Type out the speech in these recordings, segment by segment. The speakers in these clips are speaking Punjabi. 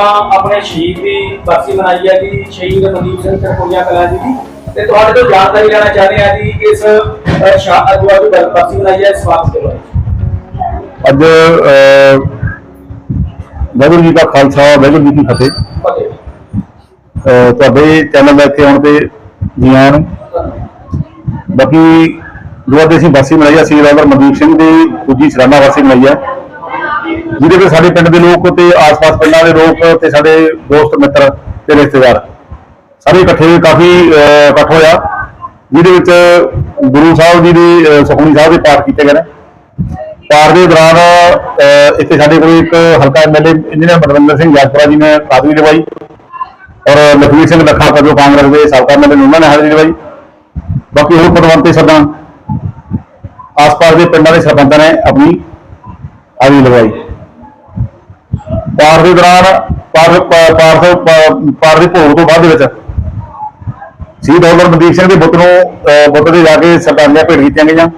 ਆਪਾਂ ਆਪਣੇ ਸ਼ਹੀਦ ਦੀ ਬਰਸੀ ਮਨਾਈ ਹੈ ਜੀ ਸ਼ਹੀਦ ਮਨਦੀਪ ਸਿੰਘ ਚਰਕੋਈਆ ਕਲਾ ਜੀ। ਦੀ ਤੇ ਤੁਹਾਡੇ ਤੋਂ ਜਾਣਕਾਰੀ ਲੈਣਾ ਚਾਹਦੇ ਹਾਂ ਜੀ ਇਸ ਅ, ਸ਼ਾ ਅੱਜ ਅੱਜ ਬਰਸੀ ਮਨਾਈ ਹੈ ਇਸ ਵਾਸਤੇ ਦੇ ਬਾਰੇ। ਅੱਜ ਵਾਹਿਗੁਰੂ ਜੀ ਕਾ ਖਾਲਸਾ ਵਾਹਿਗੁਰੂ ਜੀ ਕੀ ਫਤਿਹ। ਤੁਹਾਡੇ ਚੈਨਲ ਦੇ ਇੱਥੇ ਆਉਣ ਤੇ ਜੀ ਆਇਆਂ ਨੂੰ। ਬਾਕੀ ਜੋ ਅੱਜ ਅਸੀਂ ਵਾਸੀ ਮਨਾਈ ਆ ਸੀ ਰਾਦਰ ਮਨਦੀਪ ਸਿੰਘ ਦੀ ਦੂਜੀ ਸਲਾਨਾ ਵਾਸੀ ਮਨਾਈ ਆ। ਜਿਹਦੇ ਵਿੱਚ ਸਾਡੇ ਪਿੰਡ ਦੇ ਲੋਕ ਤੇ ਆਸ-ਪਾਸ ਪਿੰਡਾਂ ਦੇ ਲੋਕ ਤੇ ਸਾਡੇ ਦੋਸਤ ਮਿੱਤਰ ਤੇ ਰਿਸ਼ਤੇਦਾਰ ਸਾਰੇ ਇਕੱਠੇ ਹੋਏ ਕਾਫੀ ਅਹ, ਇਕੱਠ ਹੋਇਆ। ਜਿਹਦੇ ਵਿੱਚ ਗੁਰੂ ਸਾਹਿਬ ਜੀ ਦੇ ਅਹ, ਸੁਖਮਨੀ ਸਾਹਿਬ ਦੇ ਪਾਠ ਕੀਤੇ ਗਏ ਨੇ। ਪਾਠ ਦੇ ਦੌਰਾਨ ਇੱਥੇ ਸਾਡੇ ਕੋਲ ਇੱਕ ਹਲਕਾ ਐਮਐਲਏ ਇੰਜੀਨੀਅਰ ਮਨਵਿੰਦਰ ਸਿੰਘ ਜਾਜਪੁਰਾ ਜੀ ਨੇ ਹਾਜ਼ਰੀ ਨਿਭਾਈ ਔਰ ਲਖਵੀਰ ਸਿੰਘ ਲੱਖਾ ਜੋ ਕਾਂਗਰਸ ਦੇ ਸਾਬਕਾ ਐਮਐਲਏ ਨੇ ਉਹਨਾਂ ਨੇ ਹਾਜ਼ਰੀ ਨਿਭਾਈ ਬਾਕੀ ਹੋਰ ਪਦਵੰਤੇ ਸਰਦਾਂ ਆਸ-ਪਾਸ ਦੇ ਪਿੰਡਾਂ ਦੇ ਸਰਪੰਚਾਂ ਨੇ ਆਪਣੀ ਹਾਜ਼ਰੀ ਲਗਾਈ ਪਾਠ ਦੇ ਦੌਰਾਨ, ਪਾਠ, ਪਾ- ਪਾਠ ਤੋਂ ਪਾਠ ਦੇ ਭੋਗ ਤੋਂ ਬਾਅਦ ਦੇ ਵਿੱਚ ਸ਼ਹੀਦ ਡਾਕਟਰ ਮਨਦੀਪ ਸਿੰਘ ਦੇ ਬੁੱਤ ਨੂੰ ਬੁੱਤ ਦੇ ਜਾ ਕੇ ਸਰਦਾਰੀਆਂ ਭੇਟ ਕੀਤੀਆਂ ਗਈਆਂ।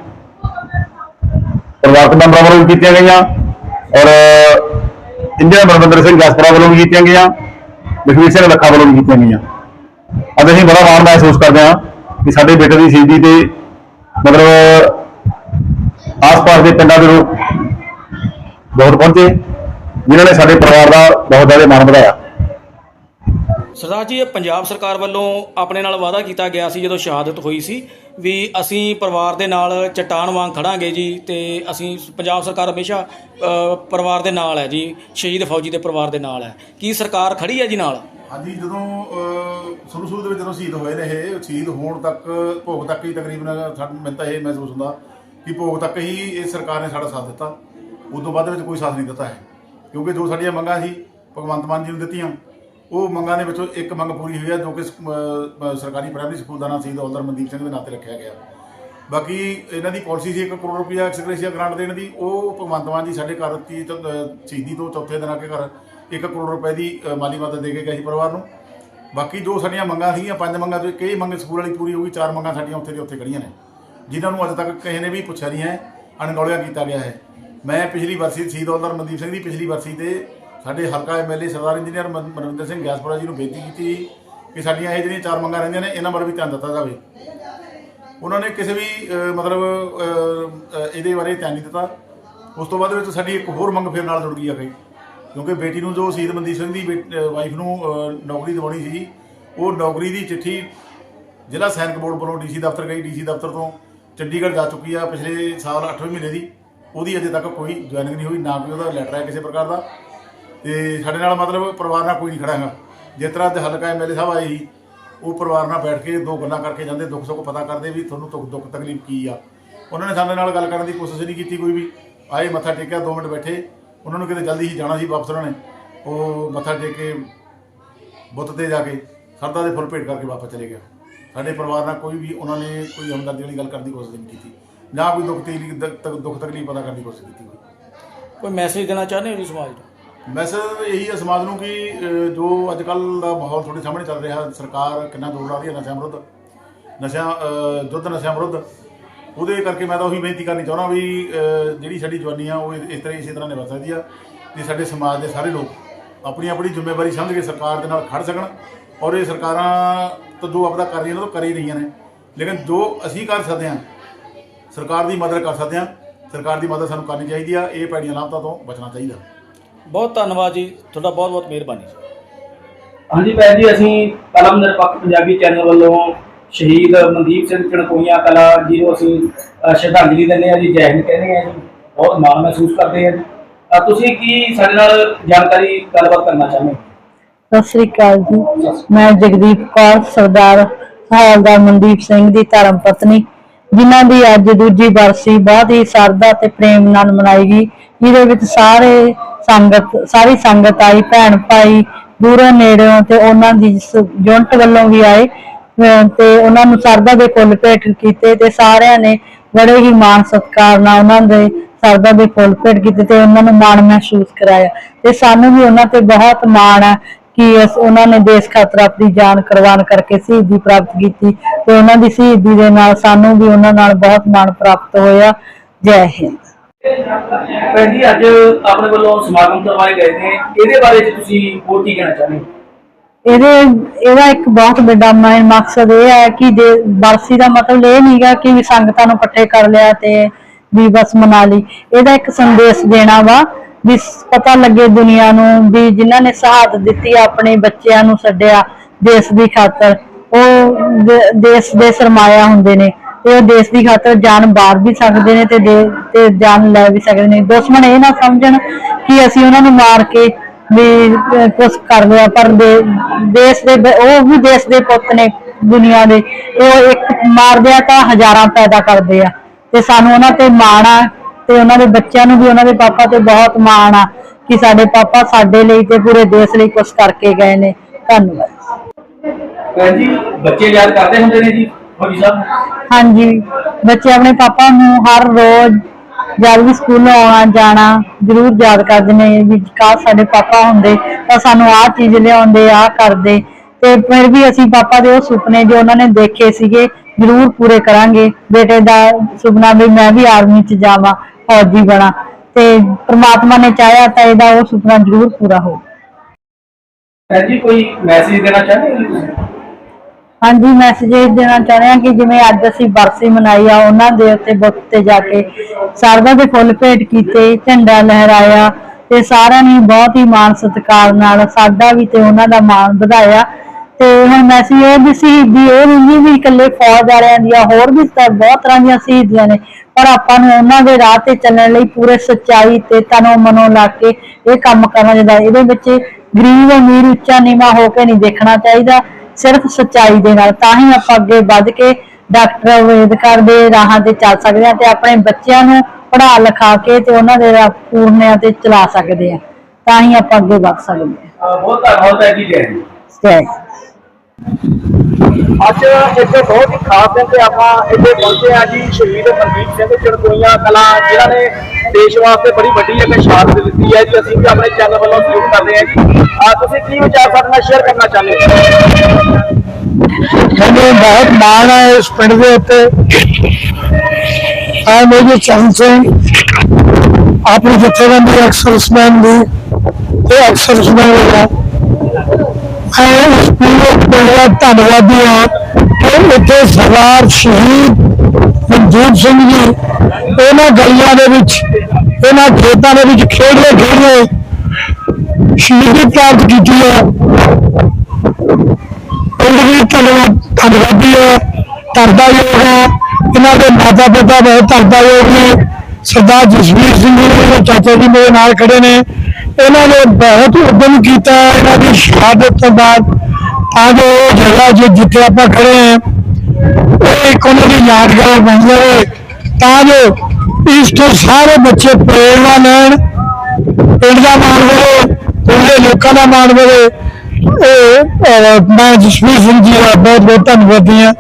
ਪਰਿਵਾਰਕ ਮੈਂਬਰਾਂ ਵੱਲੋਂ ਵੀ ਕੀਤੀਆਂ ਗਈਆਂ ਔਰ ਇੰਜੀਨੀਅਰ ਮਨਵਿੰਦਰ ਸਿੰਘ ਜਸਪੁਰਾ ਵੱਲੋਂ ਵੀ ਕੀਤੀਆਂ ਗਈਆਂ ਲਖਵੀਰ ਸਿੰਘ ਲੱਖਾ ਵੱਲੋਂ ਵੀ ਕੀਤੀਆਂ ਗਈਆਂ। ਅੱਜ ਅਸੀਂ ਬੜਾ ਮਾਣ ਮਹਿਸੂਸ ਕਰਦੇ ਹਾਂ ਕਿ ਸਾਡੇ ਬੇਟੇ ਦੀ ਸ਼ਹੀਦੀ ਤੇ ਮਤਲਬ ਆਸ-ਪਾਸ ਦੇ ਪਿੰਡਾਂ ਦੇ ਲੋਕ ਬਹੁਤ ਪਹੁੰਚੇ। ਜਿਨ੍ਹਾਂ ਨੇ ਸਾਡੇ ਪਰਿਵਾਰ ਦਾ ਬਹੁਤ ਜ਼ਿਆਦਾ ਮਾਣ ਵਧਾਇਆ। ਸਰਦਾਰ ਜੀ ਇਹ ਪੰਜਾਬ ਸਰਕਾਰ ਵੱਲੋਂ ਆਪਣੇ ਨਾਲ ਵਾਅਦਾ ਕੀਤਾ ਗਿਆ ਸੀ ਜਦੋਂ ਸ਼ਹਾਦਤ ਹੋਈ ਸੀ ਵੀ ਅਸੀਂ ਪਰਿਵਾਰ ਦੇ ਨਾਲ ਚਟਾਨ ਵਾਂਗ ਖੜਾਂਗੇ ਜੀ ਤੇ ਅਸੀਂ ਪੰਜਾਬ ਸਰਕਾਰ ਹਮੇਸ਼ਾ ਪਰਿਵਾਰ ਦੇ ਨਾਲ ਹੈ ਜੀ ਸ਼ਹੀਦ ਫੌਜੀ ਦੇ ਪਰਿਵਾਰ ਦੇ ਨਾਲ ਹੈ। ਕੀ ਸਰਕਾਰ ਖੜੀ ਹੈ ਜੀ ਨਾਲ? ਹਾਂਜੀ ਜਦੋਂ ਅਹ, ਸ਼ੁਰੂ ਸ਼ੁਰੂ ਦੇ ਵਿੱਚ ਜਦੋਂ ਸ਼ਹੀਦ ਹੋਏ ਨੇ ਇਹ ਸ਼ਹੀਦ ਹੋਣ ਤੱਕ ਭੋਗ ਤੱਕ ਹੀ ਤਕਰੀਬਨ ਸਾਨੂੰ ਮੈਨੂੰ ਤਾਂ ਇਹ ਮਹਿਸੂਸ ਹੁੰਦਾ ਕਿ ਭੋਗ ਤੱਕ ਹੀ ਇਹ ਸਰਕਾਰ ਨੇ ਸਾਡਾ ਸਾਥ ਦਿੱਤਾ। ਉਸ ਤੋਂ ਬਾਅਦ ਵਿੱਚ ਕੋਈ ਸਾਥ ਨਹੀਂ ਦਿੱਤਾ ਹੈ। ਕਿਉਂਕਿ ਜੋ ਸਾਡੀਆਂ ਮੰਗਾਂ ਸੀ, ਭਗਵੰਤ ਮਾਨ ਜੀ ਨੂੰ ਦਿੱਤੀਆਂ। ਉਹ ਮੰਗਾਂ ਦੇ ਵਿੱਚੋਂ ਇੱਕ ਮੰਗ ਪੂਰੀ ਹੋਈ ਹੈ, ਜੋ ਕਿ ਸਰਕਾਰੀ ਪ੍ਰਾਇਮਰੀ ਸਕੂਲ ਦਾ ਨਾਮ ਸੀ ਹੌਲਦਾਰ ਮਨਦੀਪ ਸਿੰਘ ਦੇ ਨਾਂ ਤੇ ਰੱਖਿਆ ਗਿਆ। ਬਾਕੀ ਇਹਨਾਂ ਦੀ ਪਾਲਿਸੀ ਸੀ 1 ਕਰੋੜ ਰੁਪਇਆ ਐਕਸਗ੍ਰੇਸ਼ੀਆ ਗ੍ਰਾਂਟ ਦੇਣ ਦੀ। ਉਹ ਭਗਵੰਤ ਮਾਨ ਜੀ ਸਾਡੇ ਘਰ ਤੀ ਸ਼ਹੀਦੀ ਤੋਂ ਚੌਥੇ ਦਿਨ ਆ ਕੇ ਘਰ 1 ਕਰੋੜ ਰੁਪਏ ਦੀ ਮਾਲੀ ਮਦਦ ਦੇ ਕੇ ਗਏ ਸੀ ਪਰਿਵਾਰ ਨੂੰ। ਬਾਕੀ ਜੋ ਸਾਡੀਆਂ ਮੰਗਾਂ ਸੀਗੀਆਂ, ਪੰਜ ਮੰਗਾਂ ਤੋਂ ਕਈ ਮੰਗ ਸਕੂਲ ਵਾਲੀ ਪੂਰੀ ਹੋ ਗਈ, ਚਾਰ ਮੰਗਾਂ ਸਾਡੀਆਂ ਉੱਥੇ ਦੀ ਉੱਥੇ ਖੜੀਆਂ ਨੇ, ਜਿਨ੍ਹਾਂ ਨੂੰ ਅੱਜ ਤੱਕ ਕਿਸੇ ਨੇ ਵੀ ਪੁੱਛਿਆ ਨਹੀਂ ਹੈ, ਅਣਗੌਲਿਆ ਕੀਤਾ ਗਿਆ ਹੈ। ਮੈਂ ਪਿਛਲੀ ਵਰਸੀ ਸ਼ਹੀਦ ਹੌਲਦਾਰ ਮਨਦੀਪ ਸਿੰਘ ਦੀ ਪਿਛਲੀ ਵਰਸੀ ਤੇ ਸਾਡੇ ਹਲਕਾ ਐਮਐਲਏ ਸਰਦਾਰ ਇੰਜੀਨੀਅਰ ਮਨ- ਮਨਵਿੰਦਰ ਸਿੰਘ ਗਿਆਸਪੁਰਾ ਜੀ ਨੂੰ ਬੇਨਤੀ ਕੀਤੀ ਕਿ ਸਾਡੀਆਂ ਇਹ ਜਿਹੜੀਆਂ ਚਾਰ ਮੰਗਾਂ ਰਹਿੰਦੀਆਂ ਨੇ, ਇਹਨਾਂ ਬਾਰੇ ਵੀ ਧਿਆਨ ਦਿੱਤਾ ਜਾਵੇ। ਉਹਨਾਂ ਨੇ ਕਿਸੇ ਵੀ ਮਤਲਬ ਇਹਦੇ ਬਾਰੇ ਧਿਆਨ ਨਹੀਂ ਦਿੱਤਾ। ਉਸ ਤੋਂ ਬਾਅਦ ਵਿੱਚ ਸਾਡੀ ਇੱਕ ਹੋਰ ਮੰਗ ਫਿਰ ਨਾਲ ਜੁੜ ਗਈ ਆ ਗਈ ਕਿਉਂਕਿ ਬੇਟੀ ਨੂੰ ਜੋ ਸ਼ਹੀਦ ਮਨਦੀਪ ਸਿੰਘ ਦੀ ਵਾਈਫ ਨੂੰ ਨੌਕਰੀ ਦਿਵਾਉਣੀ ਸੀ, ਉਹ ਨੌਕਰੀ ਦੀ ਚਿੱਠੀ ਜ਼ਿਲ੍ਹਾ ਸੈਨਿਕ ਬੋਰਡ ਵੱਲੋਂ ਡੀਸੀ ਦਫ਼ਤਰ ਗਈ। ਡੀਸੀ ਦਫ਼ਤਰ ਤੋਂ ਚੰਡੀਗੜ੍ਹ ਜਾ ਚੁੱਕੀ ਆ ਪਿਛਲੇ ਸਾਲ 8ਵੇਂ ਮਹੀਨੇ ਦੀ। ਉਹਦੀ ਅਜੇ ਤੱਕ ਕੋਈ ਜੁਆਇਨਿੰਗ ਨਹੀਂ ਹੋਈ, ਨਾ ਕੋਈ ਉਹਦਾ ਲੈਟਰ ਹੈ ਕਿਸੇ ਪ੍ਰਕਾਰ ਦਾ। ਤੇ ਸਾਡੇ ਨਾਲ ਮਤਲਬ ਪਰਿਵਾਰ ਨਾਲ ਕੋਈ ਨਹੀਂ ਖੜਾ ਹੈਗਾ। ਜਿਸ ਤਰ੍ਹਾਂ ਦੇ ਹਲਕਾ ਐਮਐਲਏ ਸਾਹਿਬ ਆਏ ਸੀ, ਉਹ ਪਰਿਵਾਰ ਨਾਲ ਬੈਠ ਕੇ ਦੋ ਗੱਲਾਂ ਕਰਕੇ ਜਾਂਦੇ, ਦੁੱਖ ਸੁੱਖ ਪਤਾ ਕਰਦੇ ਵੀ ਤੁਹਾਨੂੰ ਦੁੱਖ ਦੁੱਖ ਤਕਲੀਫ ਕੀ ਆ। ਉਹਨਾਂ ਨੇ ਸਾਡੇ ਨਾਲ ਗੱਲ ਕਰਨ ਦੀ ਕੋਸ਼ਿਸ਼ ਨਹੀਂ ਕੀਤੀ ਕੋਈ ਵੀ। ਆਏ, ਮੱਥਾ ਟੇਕਿਆ 2 ਮਿੰਟ ਬੈਠੇ। ਉਹਨਾਂ ਨੂੰ ਕਿਤੇ ਜਲਦੀ ਹੀ ਜਾਣਾ ਸੀ ਵਾਪਸ ਉਹਨਾਂ ਨੇ। ਉਹ ਮੱਥਾ ਟੇਕ ਕੇ ਬੁੱਤ ਤੇ ਜਾ ਕੇ ਸਰਦਾ ਦੇ ਫੁੱਲ ਭੇਟ ਕਰਕੇ ਵਾਪਸ ਚਲੇ ਗਿਆ ਸਾਡੇ ਪਰਿਵਾਰ ਨਾਲ ਕੋਈ ਵੀ ਉਹਨਾਂ ਨੇ ਕੋਈ ਹਮਦਰਦੀ ਵਾਲੀ ਗੱਲ ਕਰਨ ਦੀ ਕੋਸ਼ਿਸ਼ ਨਹੀਂ ਕੀਤੀ। ਨਾ ਕੋਈ ਦੁੱਖ ਤਕਲੀਫ ਦੁੱਖ ਤਕਲੀਫ ਪਤਾ ਕਰਨ ਦੀ ਕੋਸ਼ਿਸ਼ ਕੀਤੀ ਕੋਈ ਮੈਸੇਜ ਦੇਣਾ ਚਾਹੁੰਦੇ ਹੋ ਜੀ ਸਮਾਜ ਨੂੰ? ਮੈਸੇਜ ਇਹੀ ਹੈ ਸਮਾਜ ਨੂੰ ਕਿ ਜੋ ਅੱਜ ਕੱਲ ਦਾ ਮਾਹੌਲ ਤੁਹਾਡੇ ਸਾਹਮਣੇ ਚੱਲ ਰਿਹਾ ਸਰਕਾਰ ਕਿੰਨਾ ਜ਼ੋਰ ਲਾ ਰਹੀ ਹੈ ਨਸ਼ਿਆਂ ਵਿਰੁੱਧ। ਨਸ਼ਿਆਂ ਯੁੱਧ ਨਸ਼ਿਆਂ ਵਿਰੁੱਧ। ਉਹਦੇ ਕਰਕੇ ਮੈਂ ਤਾਂ ਉਹੀ ਬੇਨਤੀ ਕਰਨੀ ਚਾਹੁੰਦਾ ਵੀ ਜਿਹੜੀ ਸਾਡੀ ਜਵਾਨੀ ਆ ਉਹ ਇਸ ਤਰ੍ਹਾਂ ਇਸੇ ਤਰ੍ਹਾਂ ਨਿਭਾ ਸਕਦੀ ਆ ਤੇ ਸਾਡੇ ਸਮਾਜ ਦੇ ਸਾਰੇ ਲੋਕ ਆਪਣੀ ਆਪਣੀ ਜ਼ਿੰਮੇਵਾਰੀ ਸਮਝ ਕੇ ਸਰਕਾਰ ਦੇ ਨਾਲ ਖੜ ਸਕਣ ਔਰ ਇਹ ਸਰਕਾਰਾਂ ਤਾਂ ਜੋ ਆਪਦਾ ਕਰ ਰਹੀਆਂ ਨੇ ਉਹ ਤਾਂ ਕਰ ਹੀ ਰਹੀਆਂ ਨੇ। ਲੇਕਿਨ ਜੋ ਅਸੀਂ ਕਰ ਸਕਦੇ ਹਾਂ ਸਰਕਾਰ ਦੀ ਮਦਦ ਕਰ ਸਕਦੇ ਹਾਂ। ਸਰਕਾਰ ਦੀ ਮਦਦ ਸਾਨੂੰ ਕਰਨੀ ਚਾਹੀਦੀ ਆ। ਇਹ ਭੈੜੀਆਂ ਲਾਭਤਾਂ ਤੋਂ ਬਚਣਾ ਚਾਹੀਦਾ। ਬਹੁਤ ਧੰਨਵਾਦ ਜੀ। ਤੁਹਾਡਾ ਬਹੁਤ ਬਹੁਤ ਮਿਹਰਬਾਨੀ। ਹਾਂਜੀ ਭੈਣ ਜੀ ਅਸੀਂ ਕਲਮ ਨਿਰਪੱਖ ਪੰਜਾਬੀ ਚੈਨਲ ਵੱਲੋਂ ਸ਼ਹੀਦ ਮਨਦੀਪ ਸਿੰਘ ਚਣਕੋਈਆਂ ਕਲਾ ਜੀ ਨੂੰ ਅਸੀਂ ਸ਼ਰਧਾਂਜਲੀ ਦਿੰਦੇ ਹਾਂ ਜੀ ਜੈ ਹਿੰਦ ਕਹਿੰਦੇ ਹਾਂ ਜੀ। ਬਹੁਤ ਮਾਣ ਮਹਿਸੂਸ ਕਰਦੇ ਅ, ਤੁਸੀਂ ਕੀ ਸਾਡੇ ਨਾਲ ਜਾਣਕਾਰੀ ਗੱਲਬਾਤ ਕਰਨਾ ਚਾਹੁੰਦੇ ਹੋ? ਸਤਿ ਸ੍ਰੀ ਅਕਾਲ ਜੀ। ਮੈਂ ਜਗਦੀਪ ਕੌਰ ਸਰਦਾਰ ਹਵਲਦਾਰ ਮਨਦੀਪ ਸਿੰਘ ਦੀ ਧਰਮ ਪਤਨੀ। ਜਿਨ੍ਹਾਂ ਦੀ ਅੱਜ ਦੂਜੀ ਬਰਸੀ ਬਹੁਤ ਹੀ ਸਰਦਾ ਤੇ ਪ੍ਰੇਮ ਨਾਲ ਮਨਾਈ ਗਈ, ਜਿਹਦੇ ਵਿੱਚ ਸਾਰੇ ਸੰਗਤ, ਸਾਰੀ ਸੰਗਤ ਆਈ, ਭੈਣ ਭਾਈ, ਦੂਰੋਂ ਨੇੜਿਓਂ ਤੇ ਉਹਨਾਂ ਦੀ ਜੁਨਟ ਵੱਲੋਂ ਵੀ ਆਏ ਤੇ ਉਹਨਾਂ ਨੂੰ ਸਰਦਾ ਦੇ ਫੁੱਲ ਭੇਟ ਕੀਤੇ ਤੇ ਸਾਰਿਆਂ ਨੇ ਬੜੇ ਹੀ ਮਾਣ ਸਤਿਕਾਰ ਨਾਲ ਉਹਨਾਂ ਦੇ ਸਰਦਾ ਦੇ ਫੁੱਲ ਭੇਟ ਕੀਤੇ ਤੇ ਉਹਨਾਂ ਨੂੰ ਮਾਣ ਮਹਿਸੂਸ ਕਰਾਇਆ। ਤੇ ਸਾਨੂੰ ਵੀ ਉਹਨਾਂ ਤੇ ਬਹੁਤ ਮਾਣ ਹੈ ਕਿ ਉਹਨਾਂ ਨੇ ਦੇਸ਼ ਖਾਤਰ ਆਪਣੀ ਜਾਨ ਕੁਰਬਾਨ ਕਰਕੇ ਸ਼ਹੀਦੀ ਪ੍ਰਾਪਤ ਕੀਤੀ ਤੇ ਉਹਨਾਂ ਦੀ ਸ਼ਹੀਦੀ ਦੇ ਨਾਲ ਸਾਨੂੰ ਵੀ ਉਹਨਾਂ ਨਾਲ ਬਹੁਤ ਮਾਣ ਪ੍ਰਾਪਤ ਹੋਇਆ। ਜੈ ਹਿੰਦ। ਭੈਣ ਜੀ ਅੱਜ ਆਪਣੇ ਵੱਲੋਂ ਸਮਾਗਮ ਕਰਵਾਏ ਗਏ ਨੇ। ਇਹਦੇ ਬਾਰੇ ਚ ਤੁਸੀਂ ਹੋਰ ਕੀ ਕਹਿਣਾ ਚਾਹੁੰਦੇ ਹੋ? ਇਹਦੇ ਇਹਦਾ ਇੱਕ ਬਹੁਤ ਵੱਡਾ ਮੇਨ ਮਕਸਦ ਇਹ ਹੈ ਕਿ ਦੇ ਬਰਸੀ ਦਾ ਮਤਲਬ ਇਹ ਨਹੀਂਗਾ ਕਿ ਵੀ ਸੰਗਤਾਂ ਨੂੰ ਇਕੱਠੇ ਕਰ ਲਿਆ ਤੇ ਵੀ ਬਸ ਮਨਾ ਲਈ ਇਹਦਾ ਇੱਕ ਸੰਦੇਸ਼ ਦੇਣਾ ਵਾ ਵੀ ਪਤਾ ਲੱਗੇ ਦੁਨੀਆ ਨੂੰ ਵੀ ਜਿਨ੍ਹਾਂ ਨੇ ਸ਼ਹਾਦਤ ਦਿੱਤੀ ਆਪਣੇ ਬੱਚਿਆਂ ਨੂੰ ਛੱਡਿਆ ਦੇਸ਼ ਦੀ ਖਾਤਰ। ਉਹ ਦੇਸ਼ ਦੇ ਸਰਮਾਇਆ ਹੁੰਦੇ ਨੇ ਤੇ ਉਹ ਦੇਸ਼ ਦੀ ਖਾਤਰ ਜਾਨ ਬਾਰ ਵੀ ਸਕਦੇ ਨੇ ਤੇ ਤੇ ਜਾਨ ਲੈ ਵੀ ਸਕਦੇ ਨੇ। ਦੁਸ਼ਮਣ ਇਹ ਨਾ ਸਮਝਣ ਕਿ ਅਸੀਂ ਉਹਨਾਂ ਨੂੰ ਮਾਰ ਕੇ ਵੀ ਕੁਝ ਕਰ ਲਿਆ, ਪਰ ਦੇਸ਼ ਦੇ ਉਹ ਵੀ ਦੇਸ਼ ਦੇ ਪੁੱਤ ਨੇ ਦੁਨੀਆ ਦੇ। ਉਹ ਇੱਕ ਮਾਰਦੇ ਆ ਤਾਂ ਹਜ਼ਾਰਾਂ ਪੈਦਾ ਕਰਦੇ ਆ। ਤੇ ਸਾਨੂੰ ਉਹਨਾਂ ਤੇ ਮਾਣ ਆ ਤੇ ਉਹਨਾਂ ਦੇ ਬੱਚਿਆਂ ਨੂੰ ਵੀ ਉਹਨਾਂ ਦੇ ਪਾਪਾ ਤੇ ਬਹੁਤ ਮਾਣ ਆ ਕਿ ਸਾਡੇ ਪਾਪਾ ਸਾਡੇ ਲਈ ਤੇ ਪੂਰੇ ਦੇਸ਼ ਲਈ ਕੁਝ ਕਰਕੇ ਗਏ ਨੇ। ਧੰਨਵਾਦ। ਜੀ ਬੱਚੇ ਯਾਦ ਕਰਦੇ ਹੁੰਦੇ ਨੇ ਜੀ ਫੌਜੀ ਸਾਹਿਬ? ਹਾਂਜੀ ਬੱਚੇ ਆਪਣੇ ਪਾਪਾ ਨੂੰ ਹਰ ਰੋਜ਼ ਜਦ ਵੀ ਸਕੂਲੋਂ ਆਉਣਾ ਜਾਣਾ ਜ਼ਰੂਰ ਯਾਦ ਕਰਦੇ ਨੇ ਵੀ ਕਾਸ਼ ਸਾਡੇ ਪਾਪਾ ਹੁੰਦੇ ਤਾਂ ਸਾਨੂੰ ਆਹ ਚੀਜ਼ ਲਿਆਉਂਦੇ ਆਹ ਕਰਦੇ। ਤੇ ਫਿਰ ਵੀ ਅਸੀਂ ਪਾਪਾ ਦੇ ਉਹ ਸੁਪਨੇ ਜੋ ਉਹਨਾਂ ਨੇ ਦੇਖੇ ਸੀਗੇ ਜ਼ਰੂਰ ਪੂਰੇ ਕਰਾਂਗੇ। ਬੇਟੇ ਦਾ ਸੁਪਨਾ ਵੀ ਮੈਂ ਵੀ ਆਰਮੀ 'ਚ ਜਾਵਾਂ ਫੌਜੀ ਬਣਾ ਤੇ ਪ੍ਰਮਾਤਮਾ ਨੇ ਚਾਹਿਆ ਤਾਂ ਇਹਦਾ ਉਹ ਸੁਪਨਾ ਜ਼ਰੂਰ ਪੂਰਾ ਹੋ ਭੈਣ ਜੀ ਕੋਈ ਮੈਸੇਜ ਦੇਣਾ ਚਾਹੁੰਦੇ ਹੋ ਜੀ ਤੁਸੀਂ? ਹਾਂਜੀ ਮੈਸੇਜ ਇਹ ਦੇਣਾ ਚਾਹੁੰਦੇ ਹਾਂ ਕਿ ਜਿਵੇਂ ਅੱਜ ਅਸੀਂ ਬਰਸੀ ਮਨਾਈ ਆ ਉਹਨਾਂ ਦੇ ਉੱਤੇ ਬੁੱਤ ਤੇ ਜਾ ਕੇ ਸਰਦਾ ਦੇ ਫੁੱਲ ਭੇਟ ਕੀਤੇ ਝੰਡਾ ਲਹਿਰਾਇਆ ਤੇ ਸਾਰਿਆਂ ਨੇ ਬਹੁਤ ਹੀ ਮਾਣ ਸਤਿਕਾਰ ਨਾਲ ਸਾਡਾ ਵੀ ਤੇ ਉਹਨਾਂ ਦਾ ਮਾਣ ਵਧਾਇਆ ਤੇ ਹੁਣ ਮੈਸੇਜ ਇਹ ਵੀ ਸ਼ਹੀਦੀ ਇਹ ਨਹੀਂ ਵੀ ਇਕੱਲੇ ਫੌਜ ਵਾਲਿਆਂ ਦੀਆਂ ਹੋਰ ਵੀ ਤਾਂ ਬਹੁਤ ਤਰ੍ਹਾਂ ਦੀਆਂ ਸ਼ਹੀਦੀਆਂ ਨੇ। ਪਰ ਆਪਾਂ ਨੂੰ ਉਹਨਾਂ ਦੇ ਰਾਹ ਤੇ ਚੱਲਣ ਲਈ ਪੂਰੇ ਸੱਚਾਈ ਤੇ ਤਨੋਂ ਮਨੋਂ ਲਾ ਕੇ ਇਹ ਕੰਮ ਕਰਨਾ ਚਾਹੀਦਾ। ਇਹਦੇ ਵਿੱਚ ਗਰੀਬ ਅਮੀਰ ਉੱਚਾ ਨੀਵਾਂ ਹੋ ਕੇ ਨਹੀਂ ਦੇਖਣਾ ਚਾਹੀਦਾ ਸਿਰਫ ਸੱਚਾਈ ਦੇ ਨਾਲ। ਤਾਂ ਹੀ ਆਪਾਂ ਅੱਗੇ ਵੱਧ ਕੇ ਡਾਕਟਰ ਅੰਬੇਦਕਰ ਦੇ ਰਾਹਾਂ ਤੇ ਚੱਲ ਸਕਦੇ ਹਾਂ ਤੇ ਆਪਣੇ ਬੱਚਿਆਂ ਨੂੰ ਪੜ੍ਹਾ ਲਿਖਾ ਕੇ ਤੇ ਉਹਨਾਂ ਦੇ ਰਾਹ ਪੂਰਨਿਆਂ ਤੇ ਚਲਾ ਸਕਦੇ ਹਾਂ। ਤਾਂ ਹੀ ਆਪਾਂ ਅੱਗੇ ਵੱਧ ਸਕਦੇ ਹਾਂ। ਅਹ ਬਹੁਤ ਧੰਨਵਾਦ ਹੈ ਜੀ। ਜੈ ਜੈ। ਅੱਜ ਇੱਥੇ ਬਹੁਤ ਹੀ ਖਾਸ ਦਿਨ ਤੇ ਆਪਾਂ ਇੱਥੇ ਪਹੁੰਚੇ ਆ ਜੀ, ਸ਼ਹੀਦ ਮਨਦੀਪ ਸਿੰਘ ਚੜਕੋਈਆਂ ਕਲਾ, ਜਿਨ੍ਹਾਂ ਨੇ ਦੇਸ਼ ਵਾਸਤੇ ਬੜੀ ਵੱਡੀ ਇੱਕ ਸ਼ਹਾਦਤ ਦਿੱਤੀ ਹੈ ਜੀ। ਅਸੀਂ ਵੀ ਆਪਣੇ ਚੈਨਲ ਵੱਲੋਂ ਸਲੂਟ ਕਰਦੇ ਹਾਂ ਜੀ। ਆ ਤੁਸੀਂ ਕੀ ਵਿਚਾਰ ਸਾਡੇ ਨਾਲ ਸ਼ੇਅਰ ਕਰਨਾ ਚਾਹੁੰਦੇ ਹੋ? ਮੈਨੂੰ ਬਹੁਤ ਮਾਣ ਹੈ ਇਸ ਪਿੰਡ ਦੇ ਉੱਤੇ। ਆ ਮੇਰੀ ਚੰਨ ਸਿੰਘ, ਆਪਣੀ ਜਥੇਬੰਦੀ ਐਕਸਰਸਮੈਨ ਦੀ ਤੇ ਐਕਸਰਸਮੈਨ ਦਾ ਮੈਂ ਇਸ ਪੂਰੇ ਧੰਨਵਾਦੀ ਹਾਂ ਕਿ ਇੱਥੇ ਸਰਦਾਰ ਸ਼ਹੀਦ ਮਨਜੀਤ ਸਿੰਘ ਜੀ ਇਹਨਾਂ ਗਲੀਆਂ ਦੇ ਵਿੱਚ ਇਹਨਾਂ ਖੇਤਾਂ ਦੇ ਵਿੱਚ ਖੇਡਦੇ ਖੇਡਦੇ ਸ਼ਹੀਦੀ ਪ੍ਰਾਪਤ ਕੀਤੀ ਹੈ ਪਿੰਡ ਵੀ ਧੰਨਵਾਦ ਧੰਨਵਾਦੀ ਹੈ ਧੰਨਵਾਦਯੋਗ ਹੈ ਇਹਨਾਂ ਦੇ ਮਾਤਾ ਪਿਤਾ ਬਹੁਤ ਧੰਨਵਾਦਯੋਗ ਨੇ। ਸਰਦਾਰ ਜਸਵੀਰ ਸਿੰਘ ਜੀ ਮੇਰੇ ਚਾਚਾ ਜੀ ਮੇਰੇ ਨਾਲ ਖੜੇ ਨੇ। ਇਹਨਾਂ ਨੇ ਬਹੁਤ ਉਦਮ ਕੀਤਾ, ਇਹਨਾਂ ਦੀ ਸ਼ਹਾਦਤ ਤੋਂ ਬਾਅਦ। ਤਾਂ ਜੋ ਇਹ ਜਗ੍ਹਾ ਜੋ ਜਿੱਥੇ ਆਪਾਂ ਖੜੇ ਹਾਂ, ਉਹ ਇੱਕ ਉਹਨਾਂ ਦੀ ਯਾਦਗਾਰ ਬਣ ਜਾਵੇ। ਤਾਂ ਜੋ ਇਸ ਤੋਂ ਸਾਰੇ ਬੱਚੇ ਪ੍ਰੇਰਣਾ ਲੈਣ, ਪਿੰਡ ਦਾ ਮਾਣ ਵਧੇ ਪਿੰਡ ਦੇ ਲੋਕਾਂ ਦਾ ਮਾਣ ਵਧੇ ਇਹ ਮੈਂ ਜਸਵੀਰ ਸਿੰਘ ਜੀ ਦਾ ਬਹੁਤ ਬਹੁਤ ਧੰਨਵਾਦੀ ਹਾਂ।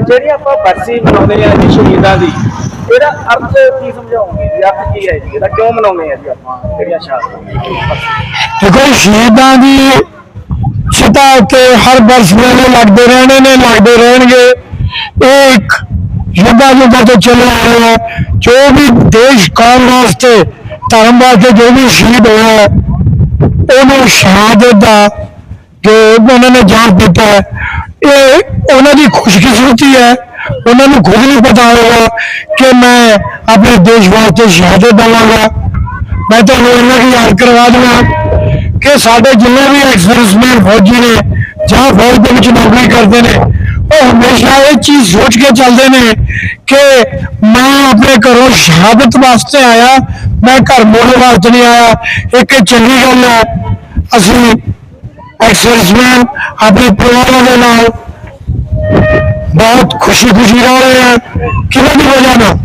ਜਿਹੜੀ ਆਪਾਂ ਬਰਸੀ ਮਨਾਉਂਦੇ ਆ ਜੀ ਸ਼ਹੀਦਾਂ ਦੀ ਇਹਦਾ ਅਰਥ ਕੀ ਸਮਝਾਉਂਗੇ? ਜੀ ਅਰਥ ਕੀ ਹੈ ਜੀ? ਇਹਦਾ ਕਿਉਂ ਮਨਾਉਂਦੇ ਆ ਜੀ ਆਪਾਂ? ਜਿਹੜੀਆਂ ਸ਼ਹਾਦਤਾਂ ਦੇਖੋ ਸ਼ਹੀਦਾਂ ਦੀ ਚਿਤਾ ਉੱਤੇ ਹਰ ਵਰਸ਼ ਮੇਲੇ ਲੱਗਦੇ ਰਹਿਣੇ ਨੇ ਲੱਗਦੇ ਰਹਿਣਗੇ। ਇਹ ਇੱਕ ਯੁੱਧਾ ਯੁੱਧਾਂ ਤੋਂ ਚੱਲਿਆ ਆ ਹੈ। ਜੋ ਵੀ ਦੇਸ਼ ਕੌਮ ਵਾਸਤੇ ਧਰਮ ਵਾਸਤੇ ਜੋ ਵੀ ਸ਼ਹੀਦ ਹੋਇਆ ਹੈ, ਉਹਨੂੰ ਸ਼ਹਾਦਤ ਦਾ ਜੋ ਉਹਨਾਂ ਨੇ ਜਾਨ ਦਿੱਤਾ ਹੈ ਇਹ ਉਹਨਾਂ ਦੀ ਖੁਸ਼ਕਿਸਮਤੀ ਹੈ। ਉਹਨਾਂ ਨੂੰ ਖੁਦ ਨਹੀਂ ਪਤਾ ਹੋਗਾ ਕਿ ਮੈਂ ਆਪਣੇ ਦੇਸ਼ ਵਾਸਤੇ ਸ਼ਹਾਦਤ ਦਵਾਂਗਾ। ਮੈਂ ਤੁਹਾਨੂੰ ਇਹਨਾਂ ਦੀ ਯਾਦ ਕਰਵਾ ਦਵਾਂ ਕਿ ਸਾਡੇ ਜਿੰਨੇ ਵੀ ਐਕਸਰਸਮੈਨ ਫੌਜੀ ਨੇ ਜਾਂ ਫੌਜ ਦੇ ਵਿੱਚ ਨੌਕਰੀ ਕਰਦੇ ਨੇ, ਉਹ ਹਮੇਸ਼ਾ ਇਹ ਚੀਜ਼ ਸੋਚ ਕੇ ਚੱਲਦੇ ਨੇ ਕਿ ਮੈਂ ਆਪਣੇ ਘਰੋਂ ਸ਼ਹਾਦਤ ਵਾਸਤੇ ਆਇਆ, ਮੈਂ ਘਰ ਮੋੜਨ ਵਾਸਤੇ ਨਹੀਂ ਆਇਆ। ਇੱਕ ਚੰਗੀ ਗੱਲ ਹੈ, ਅਸੀਂ ਐਕਸਰਸਮੈਨ ਆਪਣੇ ਪਰਿਵਾਰਾਂ ਦੇ ਨਾਲ ਬਹੁਤ ਖੁਸ਼ੀ ਖੁਸ਼ੀ ਰਹਿ ਰਹੇ ਹਾਂ ਕਿਹਨਾਂ ਦੀ ਵਜ੍ਹਾ ਨਾਲ?